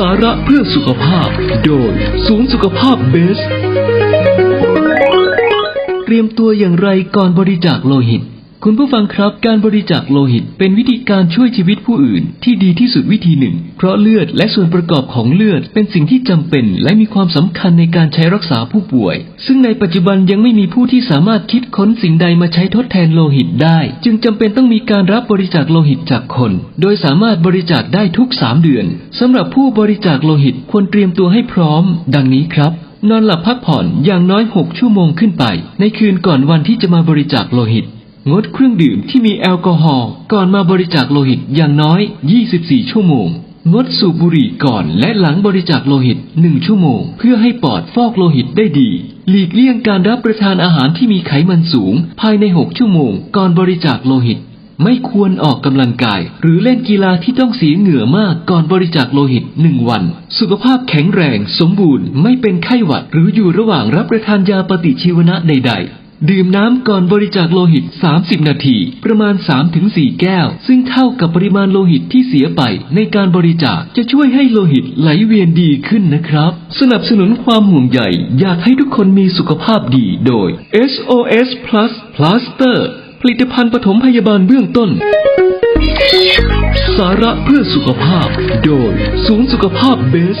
สาระเพื่อสุขภาพ โดยศูนย์สุขภาพเบส เตรียมตัวอย่างไรก่อนบริจาคโลหิต คุณผู้ฟังครับ การบริจาคโลหิตเป็นวิธีการช่วยชีวิตผู้อื่น ที่ดีที่สุดวิธีหนึ่ง เพราะเลือดและส่วนประกอบของเลือดเป็นสิ่งที่จำเป็น และมีความสำคัญในการใช้รักษาผู้ป่วย ซึ่งในปัจจุบันยังไม่มีผู้ที่สามารถคิดค้นสิ่งใดมาใช้ทดแทนโลหิตได้ จึงจำเป็นต้องมีการรับบริจาคโลหิตจากคน โดยสามารถบริจาคได้ทุก 3 เดือนสำหรับผู้บริจาคโลหิตควรเตรียมตัวให้พร้อม ดังนี้ครับนอนหลับพักผ่อนอย่างน้อย 6 ชั่วโมงขึ้นไป ในคืนก่อนวันที่จะมาบริจาคโลหิต งดเครื่องดื่มที่มีแอลกอฮอล์ก่อนมาบริจาคโลหิตอย่างน้อย 24 ชั่วโมง งดสูบบุหรี่ก่อนและหลังบริจาคโลหิต 1 ชั่วโมง เพื่อให้ปอดฟอกโลหิตได้ดี หลีกเลี่ยงการรับประทานอาหารที่มีไขมันสูง ภายใน 6 ชั่วโมง ก่อนบริจาคโลหิต ไม่ควรออกกำลังกาย หรือเล่นกีฬาที่ต้องเสียเหงื่อมากก่อนบริจาคโลหิตหนึ่งวัน สุขภาพแข็งแรง สมบูรณ์ ไม่เป็นไข้หวัด หรืออยู่ระหว่างรับประทานยาปฏิชีวนะใด ๆ ดื่มน้ำก่อนบริจาคโลหิต 30 นาที ประมาณ 3-4 แก้ว ซึ่งเท่ากับปริมาณโลหิตที่เสียไปในการบริจาคจะช่วยให้โลหิตไหลเวียนดีขึ้นนะครับ สนับสนุนความห่วงใยอยากให้ทุกคนมีสุขภาพดีโดย SOS Plus Plaster ผลิตภัณฑ์ปฐมพยาบาลเบื้องต้น สาระเพื่อสุขภาพ โดยศูนย์สุขภาพเบส